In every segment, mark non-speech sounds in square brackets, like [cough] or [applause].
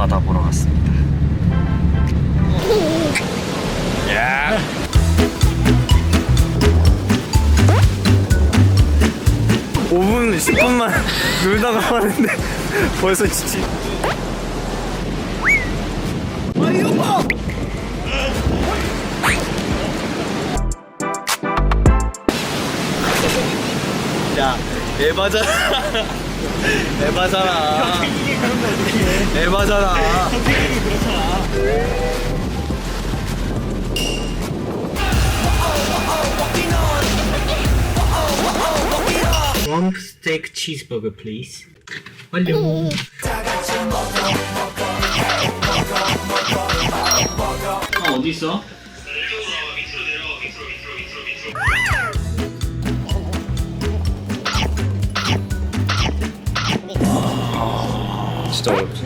바다 보러 왔습니다. 야. 오분 10분만 [laughs] 놀다가 하는데 [laughs] 벌써 지치. 야, 에바잖아. 에바잖아. [laughs] 에바잖아. One steak cheeseburger, please. 완료. 어, 어디 있어? 진짜 어렵지?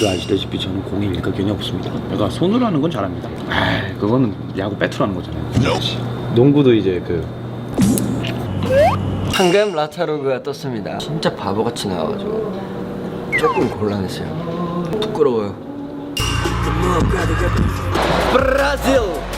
도 아시다시피 저는 공에 일가견이 없습니다. 내가 손으로 하는 건 잘합니다. 아, 그거는 야구 배트로 하는 거잖아요. 농구도 이제 그 방금 라타로그가 떴습니다. 진짜 바보같이 나와가지고 조금 곤란했어요. 부끄러워요. Бразил!